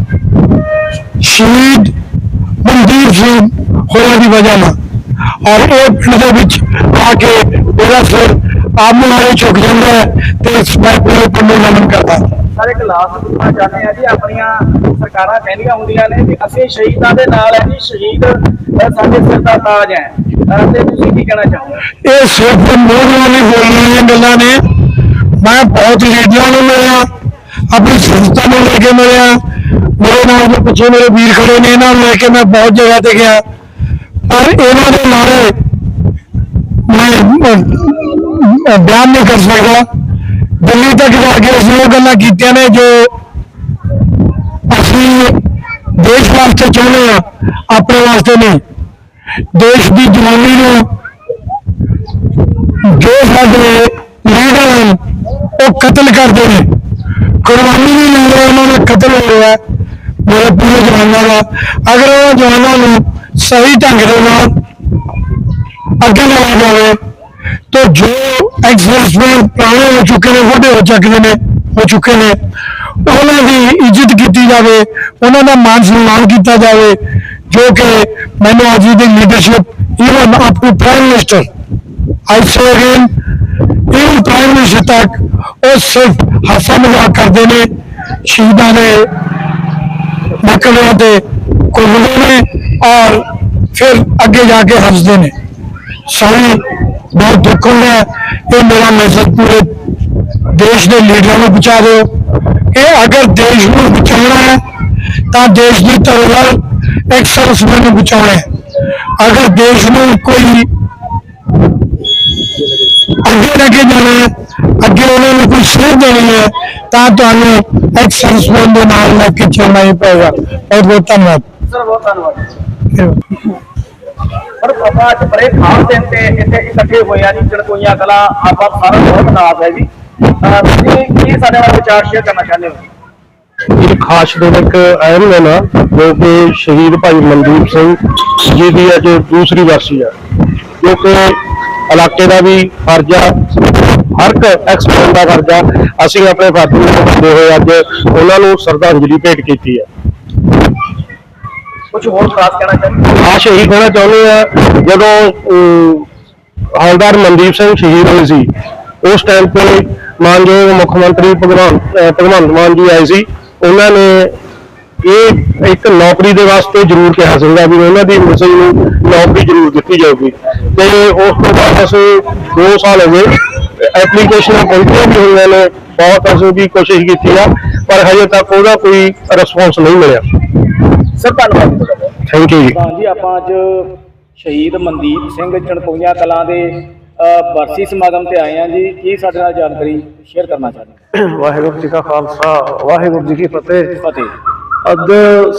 ਸ਼ਹੀਦ ਮਨਦੀਪ ਸਿੰਘ ਹੋਰਾਂ ਦੀ ਵਜ੍ਹਾ ਨਾਲ। ਔਰ ਇਹ ਪਿੰਡ ਦੇ ਵਿੱਚ ਆ ਕੇ ਉਹਦਾ ਸਿਰ ਆਮ ਵਾਲੇ ਝੁਕ ਜਾਂਦਾ ਹੈ ਤੇ ਇਸ ਮੈਂ ਪੂਰੇ ਪਿੰਡ ਨੂੰ ਨਮਨ ਕਰਦਾ ਸਾਰੇ ਕਲਾਸ ਪੁੱਛਣਾ ਚਾਹੁੰਦੇ ਆ ਜੀ ਆਪਣੀਆਂ ਸਰਕਾਰਾਂ ਕਹਿੰਦੀਆਂ ਹੁੰਦੀਆਂ ਨੇ ਕਿ ਅਸੀਂ ਸ਼ਹੀਦਾਂ ਦੇ ਨਾਲ ਹੈ ਜੀ ਸ਼ਹੀਦ ਸਾਡੇ ਸਿਰ ਦਾ ਤਾਜ ਹੈ। ਤੇ ਤੁਸੀਂ ਕੀ ਕਹਿਣਾ ਚਾਹੋਗੇ? ਇਹ ਸਿਰਫ ਮੋਹ ਵਾਲੀ ਬੋਲੀਆਂ ਗੱਲਾਂ ਨੇ। ਮੈਂ ਬਹੁਤ ਲੀਡਰਾਂ ਨੂੰ ਮਿਲਿਆ ਆਪਣੀ ਸੰਸਥਾ ਨੂੰ ਲੈ ਕੇ ਮਿਲਿਆ ਮੇਰੇ ਨਾਲ ਦੇ ਪਿੱਛੇ ਮੇਰੇ ਵੀਰ ਖੜੇ ਨੇ ਇਹਨਾਂ ਨੂੰ ਲੈ ਕੇ ਮੈਂ ਬਹੁਤ ਜਗ੍ਹਾ ਤੇ ਗਿਆ ਪਰ ਇਹਨਾਂ ਦੇ ਨਾਰੇ ਮੈਂ ਅਹ, ਅਹ, ਬਿਆਨ ਨਹੀਂ ਕਰ ਸਕਦਾ ਦਿੱਲੀ ਤੱਕ ਜਾ ਕੇ ਅਸੀਂ ਉਹ ਗੱਲਾਂ ਕੀਤੀਆਂ ਨੇ ਜੋ ਅਸੀਂ ਦੇਸ਼ ਵਾਸਤੇ ਚਾਹੁੰਦੇ ਆ ਆਪਣੇ ਵਾਸਤੇ ਨਹੀਂ ਉਹ ਕਤਲ ਕਰਦੇ ਨੇ। ਕੁਰਬਾਨੀ ਨਹੀਂ ਲੈ ਉਹਨਾਂ ਦਾ ਕਤਲ ਹੋ ਰਿਹਾ ਮੇਰੇ ਪੂਰੇ ਜਵਾਨਾਂ ਦਾ। ਅਗਰ ਉਹ ਜਵਾਨਾਂ ਨੂੰ ਸਹੀ ਢੰਗ ਦੇ ਨਾਲ ਅੱਗੇ ਲਾਇਆ ਜਾਵੇ, ਤਾਂ ਜੋ ਐਕਸਰਸਾਈਜ਼ ਪੁਰਾਣੇ ਹੋ ਚੁੱਕੇ ਨੇ, ਵੱਡੇ ਹੋ ਚੁੱਕੇ ਨੇ, ਹੋ ਚੁੱਕੇ ਨੇ, ਉਹਨਾਂ ਦੀ ਇੱਜ਼ਤ ਕੀਤੀ ਜਾਵੇ, ਉਹਨਾਂ ਦਾ ਮਾਨ ਸਨਮਾਨ ਕੀਤਾ ਜਾਵੇ, ਜੋ ਕਿ ਮੈਨੂੰ ਅੱਜ ਦੀ leadership even up to prime minister I say again even prime minister ਤੱਕ ਉਹ ਸਿਰਫ ਹਾਸਾ ਮਜ਼ਾਕ ਕਰਦੇ ਨੇ, ਸ਼ਹੀਦਾਂ ਦੇ ਮਕਬਰਿਆਂ ਤੇ ਘੁੰਮਦੇ ਨੇ ਔਰ ਫਿਰ ਅੱਗੇ ਜਾ ਕੇ ਹੱਸਦੇ ਨੇ। ਸਾਨੂੰ ਬਹੁਤ ਦੁੱਖ ਹੁੰਦਾ ਹੈ। ਇਹ ਮੇਰਾ ਮੈਸੇਜ ਪੂਰੇ ਦੇਸ਼ ਦੇ ਲੀਡਰਾਂ ਨੂੰ ਪਹੁੰਚਾ ਦਿਓ। ਇਹ ਅਗਰ ਦੇਸ਼ ਨੂੰ ਬਚਾਉਣਾ ਹੈ, ਤਾਂ ਦੇਸ਼ ਦੀ ਧਰੋਹਰ ਇੱਕ ਸਰਸਮਨ ਨੂੰ ਬਚਾਉਣਾ ਹੈ। ਅਗਰ ਦੇਸ਼ ਨੂੰ ਕੋਈ ਅੱਗੇ ਲੈ ਕੇ ਜਾਣਾ ਹੈ ਅੱਗੇ ਉਹਨਾਂ ਨੂੰ ਕੋਈ ਸੇਧ ਦੇਣੀ ਹੈ ਤਾਂ ਤੁਹਾਨੂੰ ਇੱਕ ਸਰਸਮਨ ਦੇ ਨਾਲ ਲੈ ਕੇ ਚੱਲਣਾ ਹੀ ਪਏਗਾ। ਬਹੁਤ ਬਹੁਤ ਧੰਨਵਾਦ। ਸਰ ਬਹੁਤ ਧੰਨਵਾਦ। ਪਰ ਆਪਾਂ ਅੱਜ ਬੜੇ ਖਾਸ ਦਿਨ ਤੇ ਇੱਥੇ ਇਕੱਠੇ ਹੋਏ ਆ ਜੀ ਚੜਕੋਈਆਂ ਕਲਾ ਆਪਾਂ ਸਾਰਾ ਬਹੁਤ ਨਾਮ ਹੈ ਜੀ। ਅਹ ਤੁਸੀਂ ਕੀ ਸਾਡੇ ਨਾਲ ਵਿਚਾਰ ਸ਼ੇਅਰ ਕਰਨਾ ਚਾਹੁੰਦੇ ਹੋ? ਇਹ ਖਾਸ ਦਿਨ ਇੱਕ ਅਹਿਮ ਦਿਨ ਆ ਜੋ ਕਿ ਸ਼ਹੀਦ ਭਾਈ ਮਨਦੀਪ ਸਿੰਘ ਜੀ ਦੀ ਅੱਜ ਦੂਸਰੀ ਵਰਸੀ ਆ। ਜੋ ਕਿ ਇਲਾਕੇ ਦਾ ਵੀ ਫਰਜ਼ ਆ। ਹਰ ਇੱਕ ਐਕਸਪਰਟ ਦਾ ਫਰਜ਼ ਆ। ਅਸੀਂ ਆਪਣੇ ਫਰਜ਼ ਨੂੰ ਨਿਭਾਉਂਦੇ ਹੋਏ ਅੱਜ ਉਹਨਾਂ ਨੂੰ ਸ਼ਰਧਾਂਜਲੀ ਭੇਟ ਕੀਤੀ ਆ ਕੁਝ ਹੋਰ ਖਾਸ ਕਹਿਣਾ ਚਾਹੁੰਦੇ ਹੋ? ਖਾਸ ਇਹੀ ਕਹਿਣਾ ਚਾਹੁੰਦੇ ਆ ਜਦੋਂ ਹੌਲਦਾਰ ਮਨਦੀਪ ਸਿੰਘ ਸ਼ਹੀਦ ਹੋਏ ਸੀ ਉਸ ਟਾਈਮ ਤੇ ਮਾਨਯੋਗ ਮੁੱਖ ਮੰਤਰੀ ਭਗਵੰਤ ਭਗਵੰਤ ਮਾਨ ਜੀ ਆਏ ਸੀ। ਉਹਨਾਂ ਨੇ ਇਹ ਇੱਕ ਨੌਕਰੀ ਦੇ ਵਾਸਤੇ ਜ਼ਰੂਰ ਕਿਹਾ ਸੀਗਾ ਵੀ ਉਹਨਾਂ ਦੀ ਮਿਸਜ ਨੂੰ ਨੌਕਰੀ ਜ਼ਰੂਰ ਦਿੱਤੀ ਜਾਊਗੀ। ਤੇ ਉਸ ਤੋਂ ਬਾਅਦ ਅਸੀਂ 2 ਸਾਲ ਹੋ ਗਏ ਐਪਲੀਕੇਸ਼ਨਾਂ ਪਹੁੰਚੀਆਂ ਵੀ ਹੋਈਆਂ ਨੇ ਬਹੁਤ ਅਸੀਂ ਵੀ ਕੋਸ਼ਿਸ਼ ਕੀਤੀ ਆ ਪਰ ਹਜੇ ਤੱਕ ਉਹਦਾ ਕੋਈ ਰਿਸਪੌਂਸ ਨਹੀਂ ਮਿਲਿਆ। ਸਰ ਧੰਨਵਾਦ ਥੈਂਕ ਯੂ ਜੀ। ਜੀ ਆਪਾਂ ਅੱਜ ਸ਼ਹੀਦ ਮਨਦੀਪ ਸਿੰਘ ਚਣਕੋਈਆਂ ਕਲਾਂ ਦੇ ਬਰਸੀ ਸਮਾਗਮ ਤੇ ਆਏ ਆ ਜੀ। ਕੀ ਸਾਡੇ ਨਾਲ ਜਾਣਕਾਰੀ ਸ਼ੇਅਰ ਕਰਨਾ ਚਾਹੁੰਦੇ ਹੋ? ਵਾਹਿਗੁਰੂ ਜੀ ਕਾ ਖਾਲਸਾ ਵਾਹਿਗੁਰੂ ਜੀ ਕੀ ਫਤਿਹ। ਫਤਿਹ। ਅੱਜ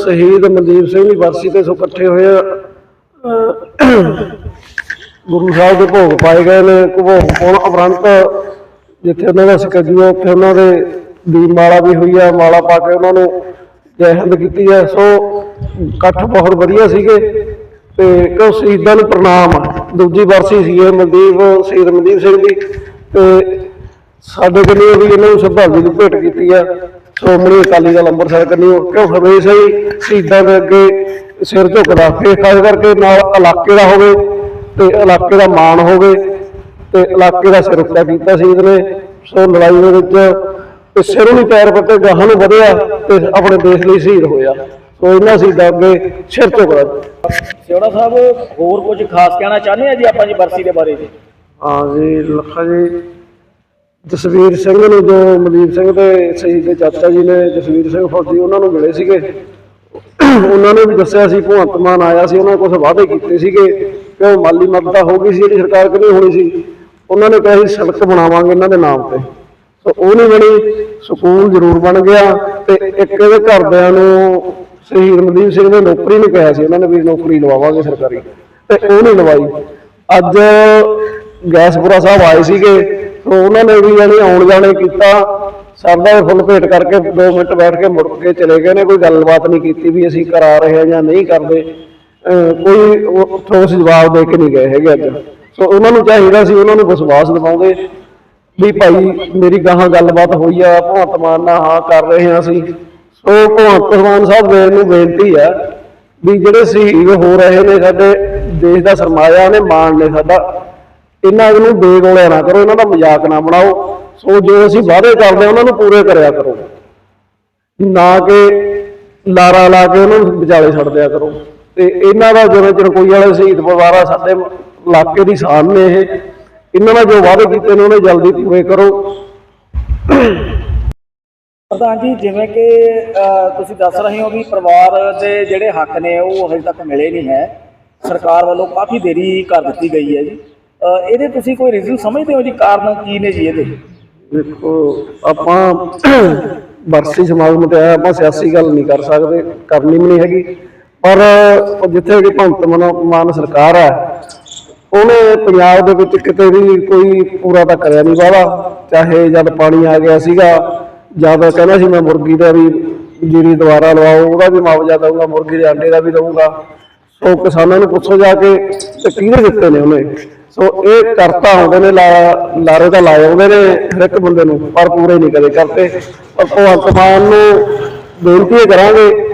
ਸ਼ਹੀਦ ਮਨਦੀਪ ਸਿੰਘ ਦੀ ਵਰਸੀ ਤੇ ਸੋ ਇਕੱਠੇ ਹੋਏ ਗੁਰੂ ਸਾਹਿਬ ਦੇ ਭੋਗ ਪਾਏ ਗਏ ਨੇ, ਭੋਗ ਪਾਉਣ ਉਪਰੰਤ ਜਿੱਥੇ ਉਹਨਾਂ ਦਾ ਸਕੱਜੂ ਉੱਥੇ ਉਹਨਾਂ ਦੇ ਦੀ ਮਾਲਾ ਵੀ ਹੋਈ ਆ, ਮਾਲਾ ਪਾ ਕੇ ਉਹਨਾਂ ਨੂੰ ਜੈ ਹਿੰਦ ਕੀਤੀ ਆ। ਸੋ ਇਕੱਠ ਬਹੁਤ ਵਧੀਆ ਸੀਗੇ ਤੇ ਕਿਉਂ ਸ਼ਹੀਦਾਂ ਨੂੰ ਪ੍ਰਣਾਮ ਦੂਜੀ ਵਰਸੀ ਸੀ ਇਹ ਮਨਦੀਪ, ਸ਼ਹੀਦ ਮਨਦੀਪ ਸਿੰਘ ਦੀ ਤੇ ਸਾਡੇ ਵੱਲੋਂ ਵੀ ਇਹਨਾਂ ਨੂੰ ਸ਼ਰਧਾਂਜਲੀ ਭੇਟ ਕੀਤੀ ਆ। ਸ਼੍ਰੋਮਣੀ ਅਕਾਲੀ ਦਲ ਅੰਮ੍ਰਿਤਸਰ ਕੰਨਿਓ ਕਿਉਂ ਹਮੇਸ਼ਾ ਹੀ ਸ਼ਹੀਦਾਂ ਦੇ ਅੱਗੇ ਸਿਰ ਝੁਕਦਾ ਫੇਰ ਖਾਸ ਕਰਕੇ ਨਾਲ ਇਲਾਕੇ ਦਾ ਹੋਵੇ ਤੇ ਇਲਾਕੇ ਦਾ ਮਾਣ ਹੋਵੇ ਤੇ ਇਲਾਕੇ ਦਾ ਸਿਰ ਉੱਚਾ ਕੀਤਾ ਸ਼ਹੀਦ ਨੇ ਸੋ ਲੜਾਈ ਦੇ ਵਿੱਚ ਤੇ ਸਿਰੋਂ ਨਹੀਂ ਪੈਰ ਪੱਤੇ ਗਾਹਾਂ ਨੂੰ ਵਧਿਆ ਤੇ ਆਪਣੇ ਦੇਸ਼ ਲਈ ਸ਼ਹੀਦ ਹੋਇਆ। ਸੋ ਇਹਨਾਂ ਸ਼ਹੀਦਾਂ ਅੱਗੇ ਸਿਰ ਝੁਕਦਾ। ਸਿਉੜਾ ਸਾਹਿਬ ਹੋਰ ਕੁਝ ਖਾਸ ਕਹਿਣਾ ਚਾਹੁੰਦੇ ਆ ਜੀ ਆਪਾਂ ਜੀ ਬਰਸੀ ਦੇ ਬਾਰੇ ਜੀ? ਹਾਂ ਜੀ ਲੱਖਾ ਜੀ। ਜਸਵੀਰ ਸਿੰਘ ਨੂੰ ਜੋ ਮਨਦੀਪ ਸਿੰਘ ਦੇ ਸ਼ਹੀਦ ਦੇ ਚਾਚਾ ਜੀ ਨੇ, ਜਸਵੀਰ ਸਿੰਘ ਫੌਜੀ ਉਹਨਾਂ ਨੂੰ ਮਿਲੇ ਸੀਗੇ। ਉਹਨਾਂ ਨੇ ਵੀ ਦੱਸਿਆ ਸੀ, ਭਗਵੰਤ ਮਾਨ ਆਇਆ ਸੀ, ਉਹਨਾਂ ਨੇ ਕੁਝ ਵਾਅਦੇ ਕੀਤੇ ਸੀਗੇ ਕਿ ਉਹ ਮਾਲੀ ਮਦਦ ਹੋ ਗਈ ਸੀ, ਜਿਹੜੀ ਸਰਕਾਰ ਕੋਲ ਹੋਣੀ ਸੀ। ਉਹਨਾਂ ਨੇ ਕਿਹਾ ਸੀ, ਸੜਕ ਬਣਾਵਾਂਗੇ ਇਹਨਾਂ ਦੇ ਨਾਮ ਤੇ। ਸੋ ਉਹ ਨਹੀਂ ਬਣੀ, ਸਕੂਲ ਜ਼ਰੂਰ ਬਣ ਗਿਆ ਤੇ ਇੱਕ ਇਹਦੇ ਘਰਦਿਆਂ ਨੂੰ ਸ਼ਹੀਦ ਮਨਦੀਪ ਸਿੰਘ ਨੇ ਨੌਕਰੀ ਨਹੀਂ ਕਿਹਾ ਸੀ, ਉਹਨਾਂ ਨੇ ਵੀ ਨੌਕਰੀ ਲਵਾਵਾਂਗੇ ਸਰਕਾਰੀ। ਤੇ ਉਹ ਨਹੀਂ ਲਵਾਈ। ਅੱਜ ਗੈਸਪੁਰਾ ਸਾਹਿਬ ਆਏ ਸੀਗੇ ਸੋ ਉਹਨਾਂ ਨੇ ਵੀ ਜਾਣੀ ਆਉਣ ਜਾਣੇ ਕੀਤਾ। ਸਰਦਾ ਦੇ ਫੁੱਲ ਭੇਟ ਕਰਕੇ 2 ਮਿੰਟ ਬੈਠ ਕੇ ਮੁੜ ਕੇ ਚਲੇ ਗਏ ਨੇ, ਕੋਈ ਗੱਲਬਾਤ ਨਹੀਂ ਕੀਤੀ ਵੀ ਅਸੀਂ ਕਰਾ ਰਹੇ ਹਾਂ ਜਾਂ ਨਹੀਂ ਕਰਦੇ। ਕੋਈ ਠੋਸ ਜਵਾਬ ਦੇ ਕੇ ਨਹੀਂ ਗਏ ਹੈਗੇ ਅੱਜ। ਸੋ ਉਹਨਾਂ ਨੂੰ ਚਾਹੀਦਾ ਸੀ, ਉਹਨਾਂ ਨੂੰ ਵਿਸ਼ਵਾਸ ਦਿਵਾਉਂਦੇ ਵੀ ਭਾਈ ਮੇਰੀ ਗਾਹਾਂ ਗੱਲਬਾਤ ਹੋਈ ਆ, ਭਗਵੰਤ ਮਾਨ ਨਾਲ ਹਾਂ ਕਰ ਰਹੇ ਹਾਂ ਅਸੀਂ। ਸੋ ਭਗਵੰਤ ਮਾਨ ਸਾਹਿਬ ਮੇਰੇ ਨੂੰ ਬੇਨਤੀ ਆ ਵੀ ਜਿਹੜੇ ਸ਼ਹੀਦ ਹੋ ਰਹੇ ਨੇ ਸਾਡੇ, ਦੇਸ਼ ਦਾ ਸਰਮਾਇਆ ਨੇ, ਮਾਣ ਨੇ ਸਾਡਾ। ਇਹਨਾਂ ਨੂੰ ਬੇਗੋਲਿਆ ਨਾ ਕਰੋ, ਇਹਨਾਂ ਦਾ ਮਜ਼ਾਕ ਨਾ ਬਣਾਓ। ਸੋ ਜੋ ਅਸੀਂ ਵਾਅਦੇ ਕਰਦੇ ਹਾਂ, ਉਹਨਾਂ ਨੂੰ ਪੂਰੇ ਕਰਿਆ ਕਰੋ। ਨਾ ਕਿ ਲਾਰਾ ਲਾ ਕੇ ਉਹਨਾਂ ਨੂੰ ਵਿਚਾਲੇ ਛੱਡ ਦਿਆ ਕਰੋ। ਤੇ ਇਹਨਾਂ ਦਾ ਜਿਵੇਂ ਚਰਕੋਈ ਵਾਲੇ ਸ਼ਹੀਦ ਪਰਿਵਾਰ ਸਾਡੇ ਇਲਾਕੇ ਦੀ ਸ਼ਾਨ ਨੇ ਇਹ। ਇਹਨਾਂ ਨਾਲ ਜੋ ਵਾਅਦੇ ਕੀਤੇ ਨੇ, ਉਹਨੇ ਜਲਦੀ ਪੂਰੇ ਕਰੋ। ਪ੍ਰਧਾਨ ਜੀ, ਜਿਵੇਂ ਕਿ ਤੁਸੀਂ ਦੱਸ ਰਹੇ ਹੋ ਵੀ ਪਰਿਵਾਰ ਦੇ ਜਿਹੜੇ ਹੱਕ ਨੇ, ਉਹ ਹਜੇ ਤੱਕ ਮਿਲੇ ਨਹੀਂ ਹੈ। ਸਰਕਾਰ ਵੱਲੋਂ ਕਾਫੀ ਦੇਰੀ ਕਰ ਦਿੱਤੀ ਗਈ ਹੈ ਜੀ। ਇਹਦੇ ਤੁਸੀਂ ਕੋਈ ਰੀਜ਼ਨ ਸਮਝਦੇ ਹੋ ਜੀ ਕਾਰਨ ਕੀ ਨੇ ਜੀ ਇਹਦੇ? ਦੇਖੋ, ਆਪਾਂ ਵਰਸੀ ਸਮਾਗਮ ਤੇ ਆਇਆ ਆਪਾਂ ਸਿਆਸੀ ਗੱਲ ਨਹੀਂ ਕਰ ਸਕਦੇ, ਕਰਨੀ ਵੀ ਨਹੀਂ ਹੈਗੀ। ਪਰ ਜਿੱਥੇ ਕਿ ਭਗਤ ਮਾਨ- ਸਰਕਾਰ ਹੈ, ਉਹਨੇ ਪੰਜਾਬ ਦੇ ਵਿੱਚ ਕਿਤੇ ਵੀ ਕੋਈ ਪੂਰਾ ਤਾਂ ਕਰਿਆ ਨਹੀਂ ਵਾਵਾ ਚਾਹੇ ਜਦ ਪਾਣੀ ਆ ਗਿਆ ਸੀਗਾ ਜਦ ਕਹਿੰਦਾ ਸੀ ਮੈਂ ਮੁਰਗੀ ਦਾ ਵੀ ਜੀਰੀ ਦੁਬਾਰਾ ਲਵਾਓ, ਉਹਦਾ ਵੀ ਮੁਆਵਜ਼ਾ ਦਊਂਗਾ, ਮੁਰਗੀ ਦੇ ਅੰਡੇ ਦਾ ਵੀ ਦਊਗਾ। ਸੋ ਕਿਸਾਨਾਂ ਨੂੰ ਪੁੱਛੋ ਜਾ ਕੇ, ਤੇ ਕਿਹਨੇ ਦਿੱਤੇ ਨੇ ਉਹਨੇ? ਸੋ ਇਹ ਕਰਤਾ ਆਉਂਦੇ ਨੇ ਲਾ- ਲਾਰੇ ਤਾਂ ਲਾਏ ਆਉਂਦੇ ਨੇ ਹਰ ਇੱਕ ਬੰਦੇ ਨੂੰ, ਪਰ ਪੂਰੇ ਨਹੀਂ ਕਦੇ ਕਰਤੇ। ਪਰ ਭਗਵੰਤ ਮਾਨ ਨੂੰ ਬੇਨਤੀ ਕਰਾਂਗੇ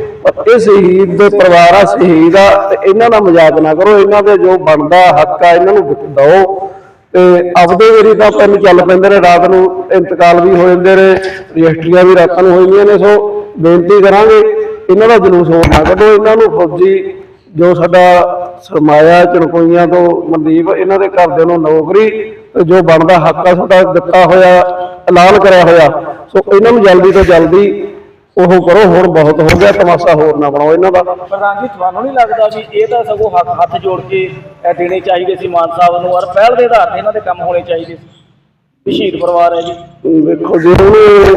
ਇਹ ਸ਼ਹੀਦ ਦੇ ਪਰਿਵਾਰ ਆ, ਸ਼ਹੀਦ ਆ, ਤੇ ਇਹਨਾਂ ਦਾ ਮਜ਼ਾਕ ਨਾ ਕਰੋ, ਇਹਨਾਂ ਦੇ ਜੋ ਬਣਦਾ ਹੱਕ ਆ, ਇਹਨਾਂ ਨੂੰ ਦਿਓ। ਤੇ ਆਪਦੇ ਵੇਰੀ ਤਾਂ ਪੈਨ ਚੱਲ ਪੈਂਦੇ ਨੇ, ਰਾਤ ਨੂੰ ਇੰਤਕਾਲ ਵੀ ਹੋ ਜਾਂਦੇ ਨੇ, ਰਜਿਸਟਰੀਆਂ ਵੀ ਰਾਤਾਂ ਨੂੰ ਹੋ ਜਾਂਦੀਆਂ ਨੇ, ਸੋ ਬੇਨਤੀ ਕਰਾਂਗੇ, ਇਹਨਾਂ ਦਾ ਜਲੂਸ ਹੋਰ ਨਾ ਕੱਢੋ, ਇਹਨਾਂ ਨੂੰ ਫੌਜੀ, ਜੋ ਸਾਡਾ ਸਰਮਾਇਆ ਚਣਕੋਈਆਂ ਤੋਂ ਮਨਦੀਪ ਇਹਨਾਂ ਦੇ ਘਰਦਿਆਂ ਨੂੰ ਨੌਕਰੀ ਤੇ ਜੋ ਬਣਦਾ ਹੱਕ ਆ ਸਾਡਾ ਦਿੱਤਾ ਹੋਇਆ ਐਲਾਨ ਕਰਿਆ ਹੋਇਆ। ਸੋ ਇਹਨਾਂ ਨੂੰ ਜਲਦੀ ਤੋਂ ਜਲਦੀ ਉਹ ਕਰੋ ਹੁਣ ਬਹੁਤ ਹੋ ਗਿਆ ਤਮਾਸ਼ਾ ਹੋਰ ਨਾ ਬਣਾਓ ਇਹਨਾਂ ਦਾ। ਪ੍ਰਧਾਨ ਜੀ ਤੁਹਾਨੂੰ ਨਹੀਂ ਲੱਗਦਾ ਵੀ ਇਹ ਤਾਂ ਸਗੋਂ ਹੱਥ ਹੱਥ ਜੋੜ ਕੇ ਦੇਣੇ ਚਾਹੀਦੇ ਸੀ ਮਾਨ ਸਾਹਿਬ ਨੂੰ ਔਰ ਪਹਿਲ ਦੇ ਆਧਾਰ ਤੇ ਇਹਨਾਂ ਦੇ ਕੰਮ ਹੋਣੇ ਚਾਹੀਦੇ ਸੀ? ਸ਼ਹੀਦ ਪਰਿਵਾਰ ਹੈ ਜੀ। ਦੇਖੋ ਜੇ ਉਹਨੇ